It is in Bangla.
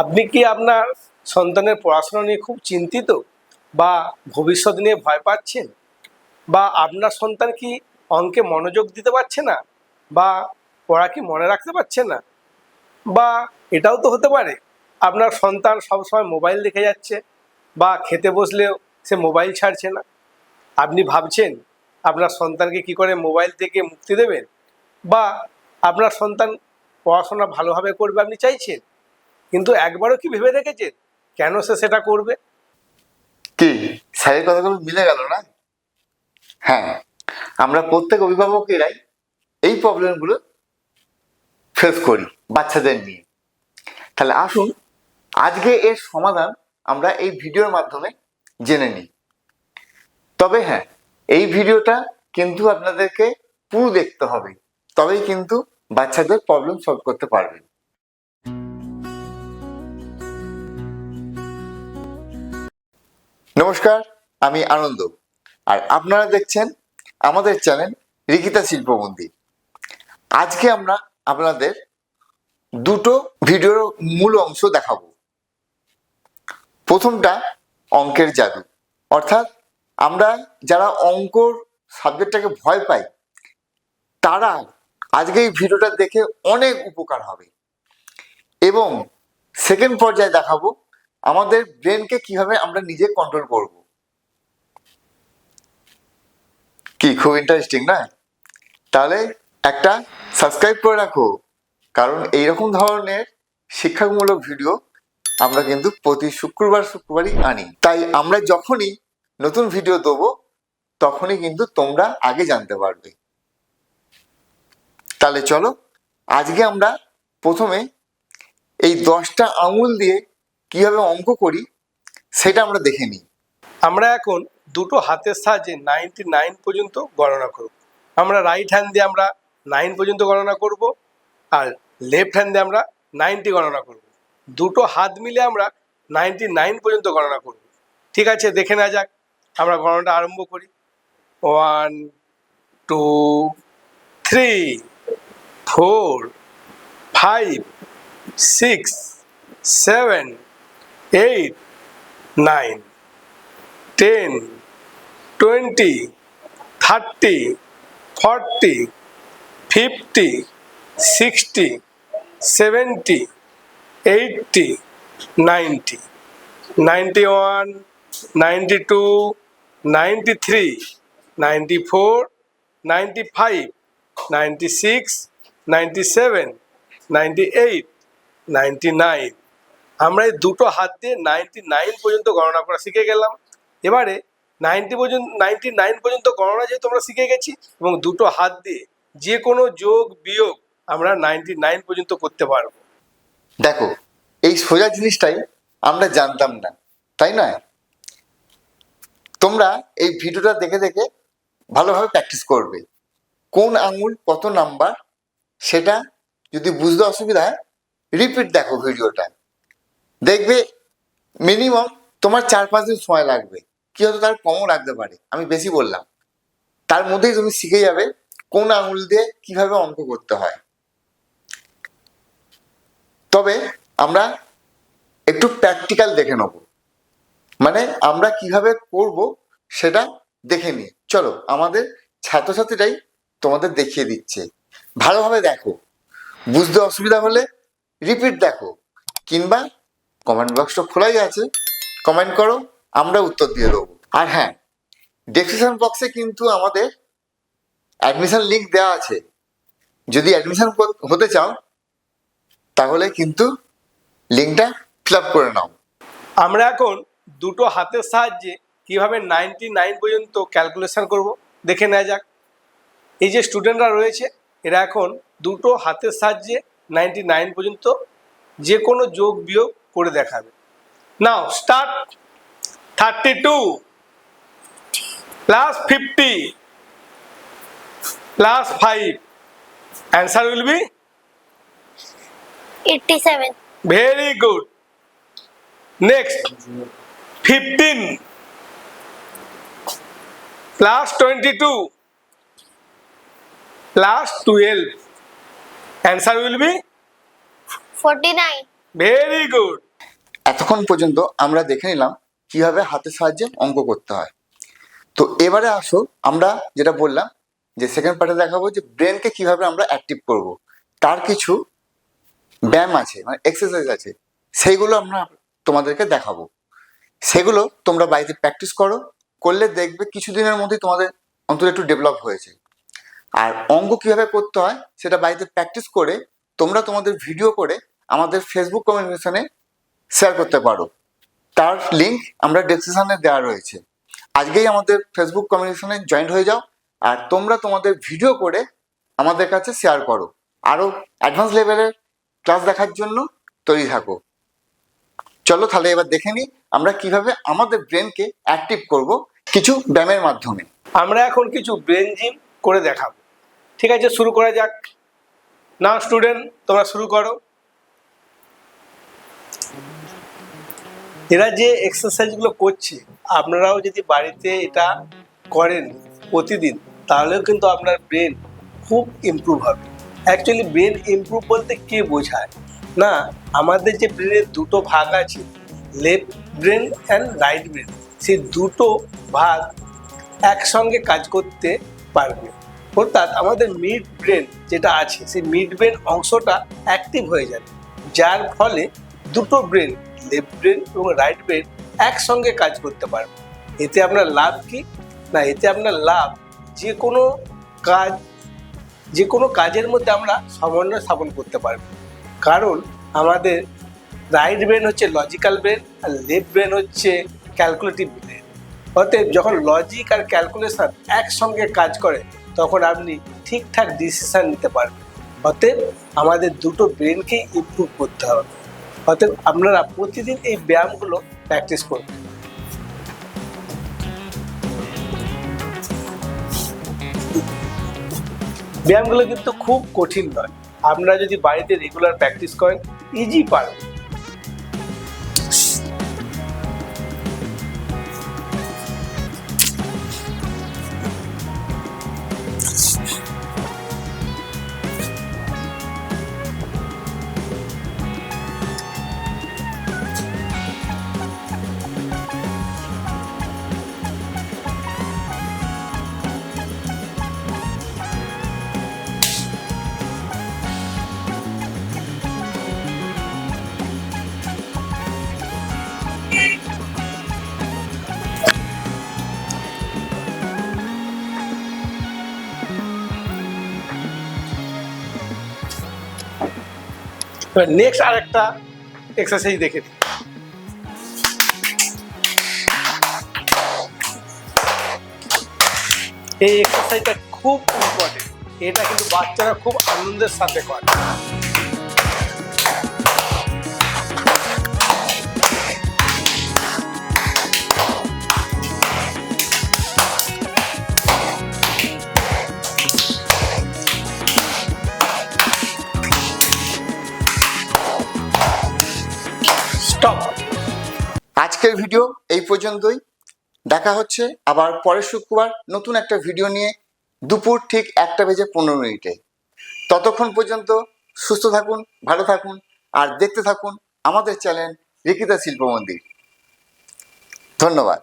আপনি কি আপনার সন্তানের পড়াশোনা নিয়ে খুব চিন্তিত? বা ভবিষ্যৎ নিয়ে ভয় পাচ্ছেন? বা আপনার সন্তান কি অঙ্কে মনোযোগ দিতে পারছে না? বা পড়া কি মনে রাখতে পারছে না? বা এটাও তো হতে পারে। আপনার সন্তান সবসময় মোবাইল দেখে যাচ্ছে, বা খেতে বসলেও সে মোবাইল ছাড়ছে না। আপনি ভাবছেন আপনার সন্তানকে কি করে মোবাইল থেকে মুক্তি দেবেন? বা আপনার সন্তান পড়াশোনা ভালোভাবে করবে আপনি চাইছেন? কিন্তু একবারও কি ভেবে দেখেছে? কেন সে সেটা করবে? কি? স্যারের কথাগুলো মিলে গেল না? হ্যাঁ আমরা প্রত্যেক অভিভাবকেরাই এই প্রবলেমগুলো ফেস করি বাচ্চাদের নিয়ে। তাহলে আসুন, আজকে এর সমাধান আমরা এই ভিডিওর মাধ্যমে জেনে নিই। তবে হ্যাঁ এই ভিডিওটা কিন্তু আপনাদেরকে পুরো দেখতে হবে। তবেই কিন্তু বাচ্চাদের প্রবলেম সলভ করতে পারবেন। নমস্কার, আমি আনন্দ। আর আপনারা দেখছেন আমাদের চ্যানেল রিকিতা শিল্প মন্দির আজকে আমরা আপনাদের দুটো ভিডিওর মূল অংশ দেখাবো। প্রথমটা অঙ্কের জাদু। অর্থাৎ আমরা যারা অঙ্কর সাবজেক্টটাকে ভয় পাই, তারা আজকে এই ভিডিওটা দেখে অনেক উপকার হবে। এবং সেকেন্ড পর্যায়ে দেখাবো আমাদের ব্রেনকে কীভাবে আমরা নিজে কন্ট্রোল করব? কি, খুব ইন্টারেস্টিং না? তাহলে একটা সাবস্ক্রাইব করে রাখো। কারণ এইরকম ধরনের শিক্ষামূলক ভিডিও আমরা কিন্তু প্রতি শুক্রবার শুক্রবারই আনি। তাই আমরা যখনই নতুন ভিডিও দেবো, তখনই কিন্তু তোমরা আগে জানতে পারবে। তাহলে চলো, আজকে আমরা প্রথমে এই দশটা আঙুল দিয়ে কীভাবে অঙ্ক করি, সেটা আমরা দেখে নিই। আমরা এখন দুটো হাতের সাহায্যে নাইনটি নাইন পর্যন্ত গণনা করব। আমরা রাইট হ্যান্ড দিয়ে আমরা নাইন পর্যন্ত গণনা করব আর লেফট হ্যান্ড দিয়ে আমরা নাইনটি গণনা করব। দুটো হাত মিলে আমরা নাইনটি নাইন পর্যন্ত গণনা করব। ঠিক আছে, দেখে নেওয়া যাক। আমরা গণনাটা আরম্ভ করি। One two three four five six seven eight nine ten twenty thirty forty fifty sixty seventy eighty ninety ninety one ninety two ninety three ninety four ninety five ninety six ninety seven ninety eight ninety nine আমরা এই দুটো হাত দিয়ে নাইনটি নাইন পর্যন্ত গণনা করা শিখে গেলাম। এবারে নাইনটি পর্যন্ত নাইনটি নাইন পর্যন্ত গণনা যেহেতু আমরা শিখে গেছি এবং দুটো হাত দিয়ে যে কোনো যোগ বিয়োগ আমরা নাইনটি নাইন পর্যন্ত করতে পারব। দেখো, এই সোজা জিনিসটাই আমরা জানতাম না, তাই নয়? তোমরা এই ভিডিওটা দেখে দেখে ভালোভাবে প্র্যাকটিস করবে। কোন আঙুল কত নাম্বার সেটা যদি বুঝতে অসুবিধা হয় রিপিট দেখো ভিডিওটা। দেখবে মিনিমাম তোমার চার পাঁচ দিন সময় লাগবে। কি হয়তো তার কমও লাগতে পারে। আমি বেশি বললাম। তার মধ্যেই তুমি শিখে যাবে কোন আঙুল দিয়ে কীভাবে অঙ্ক করতে হয়। তবে আমরা একটু প্র্যাকটিক্যাল দেখে নেব। মানে আমরা কীভাবে করব সেটা দেখে নিই। চলো, আমাদের ছাত্রছাত্রীরাই তোমাদের দেখিয়ে দিচ্ছে। ভালোভাবে দেখো। বুঝতে অসুবিধা হলে রিপিট দেখো। কিংবা কমেন্ট বক্সটা খোলাই আছে। কমেন্ট করো, আমরা উত্তর দিয়ে দেবো। আর হ্যাঁ ডেসক্রিপশন বক্সে কিন্তু আমাদের অ্যাডমিশন লিঙ্ক দেওয়া আছে। যদি অ্যাডমিশন হতে চাও, তাহলে কিন্তু লিঙ্কটা ফিল আপ করে নাও। আমরা এখন দুটো হাতের সাহায্যে কীভাবে নাইনটি নাইন পর্যন্ত ক্যালকুলেশন করব, দেখে নেওয়া যাক। এই যে স্টুডেন্টরা রয়েছে, এরা এখন দুটো হাতের সাহায্যে নাইনটি নাইন পর্যন্ত যে কোনো যোগ বিয়োগ করে দেখাবে now start thirty two plus fifty plus five answer will be 87 Very good. Next, 15 plus 22 plus 12. Answer will be 49 very good. এতক্ষণ পর্যন্ত আমরা দেখে নিলাম কীভাবে হাতের সাহায্যে অঙ্ক করতে হয়। তো এবারে আসো, আমরা যেটা বললাম যে সেকেন্ড পার্টে দেখাবো যে ব্রেনকে কীভাবে আমরা অ্যাক্টিভ করব। তার কিছু ব্যায়াম আছে মানে এক্সারসাইজ আছে, সেইগুলো আমরা তোমাদেরকে দেখাবো। সেগুলো তোমরা বাড়িতে প্র্যাকটিস করো, করলে দেখবে কিছুদিনের মধ্যেই তোমাদের অন্তত একটু ডেভেলপ হয়েছে। আর অঙ্ক কীভাবে করতে হয় সেটা বাড়িতে প্র্যাকটিস করে তোমরা তোমাদের ভিডিও করে আমাদের ফেসবুক কমিউনিকেশনে শেয়ার করতে পারো। তার লিঙ্ক আমরা ডেসক্রিপশনে দেওয়া রয়েছে। আজকেই আমাদের ফেসবুক কমিউনিকেশনে জয়েন্ট হয়ে যাও আর তোমরা তোমাদের ভিডিও করে আমাদের কাছে শেয়ার করো। আরও অ্যাডভান্স লেভেলের ক্লাস দেখার জন্য তৈরি থাকো। চলো তাহলে এবার দেখে নিই আমরা কীভাবে আমাদের ব্রেনকে অ্যাক্টিভ করব কিছু ব্যায়ামের মাধ্যমে। আমরা এখন কিছু ব্রেন জিম করে দেখাবো। ঠিক আছে, শুরু করা যাক। না স্টুডেন্ট তোমরা শুরু করো। এরা যে এক্সারসাইজগুলো করছে, আপনারাও যদি বাড়িতে এটা করেন প্রতিদিন, তাহলেও কিন্তু আপনার ব্রেন খুব ইমপ্রুভ হবে। অ্যাকচুয়ালি ব্রেন ইমপ্রুভ বলতে কে বোঝায়? না, আমাদের যে ব্রেনের দুটো ভাগ আছে left brain and right brain সেই দুটো ভাগ একসঙ্গে কাজ করতে পারবে। অর্থাৎ আমাদের মিড ব্রেন যেটা আছে, সেই মিড ব্রেন অংশটা অ্যাক্টিভ হয়ে যাবে। যার ফলে দুটো ব্রেন লেফট ব্রেন এবং রাইট ব্রেন একসঙ্গে কাজ করতে পারবে। এতে আপনার লাভ কি? না, এতে আপনার লাভ যে কোনো কাজ যে কোনো কাজের মধ্যে আমরা সমন্বয় স্থাপন করতে পারব। কারণ আমাদের রাইট ব্রেন হচ্ছে লজিক্যাল ব্রেন আর লেফট ব্রেন হচ্ছে ক্যালকুলেটিভ ব্রেন অতএব যখন লজিক আর ক্যালকুলেশন একসঙ্গে কাজ করে, তখন আপনি ঠিকঠাক ডিসিশান নিতে পারবেন। অতএব আমাদের দুটো ব্রেনকেই ইমপ্রুভ করতে হবে। অতএব আপনারা প্রতিদিন এই ব্যায়ামগুলো প্র্যাকটিস করবেন। ব্যায়ামগুলো কিন্তু খুব কঠিন নয়। আপনারা যদি বাড়িতে রেগুলার প্র্যাকটিস করেন ইজি পারবেন। এবার নেক্সট আরেকটা এক্সারসাইজ দেখে দিই এই এক্সারসাইজটা খুব ইম্পর্টেন্ট এটা কিন্তু বাচ্চারা খুব আনন্দের সাথে করে। স্টপ আজকের ভিডিও এই পর্যন্তই। দেখা হচ্ছে আবার পরের শুক্রবার নতুন একটা ভিডিও নিয়ে দুপুর ঠিক একটা বেজে পনেরো মিনিটে। ততক্ষণ পর্যন্ত সুস্থ থাকুন, ভালো থাকুন আর দেখতে থাকুন আমাদের চ্যানেল রিকিতা শিল্প মন্দির ধন্যবাদ।